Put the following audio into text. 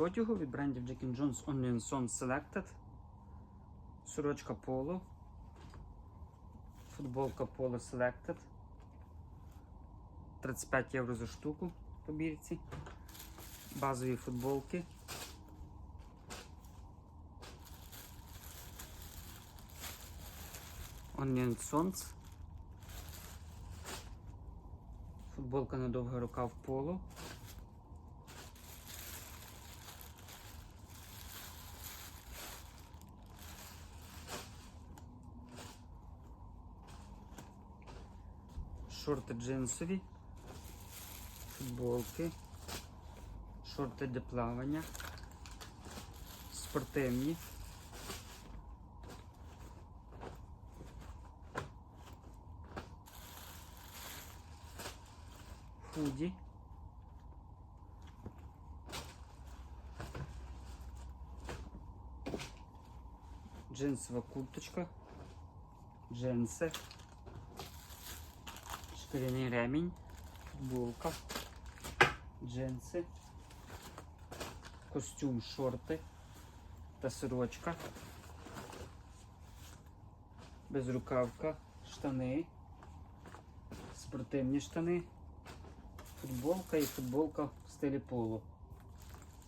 одягу від брендів Jack Jones Onion Son Selected. Сорочка Polo. Футболка Polo Selected. 35 євро за штуку по бірці. Базові футболки. Onion Sons. Футболка на довгий рукав поло. Шорти джинсові, футболки, шорти для плавання, спортивні. Худі. Джинсова курточка. Джинси. Шкіряний ремінь. Футболка. Джинси. Костюм, шорти та сорочка. Безрукавка, штани. Спортивні штани футболка і футболка в стилі поло.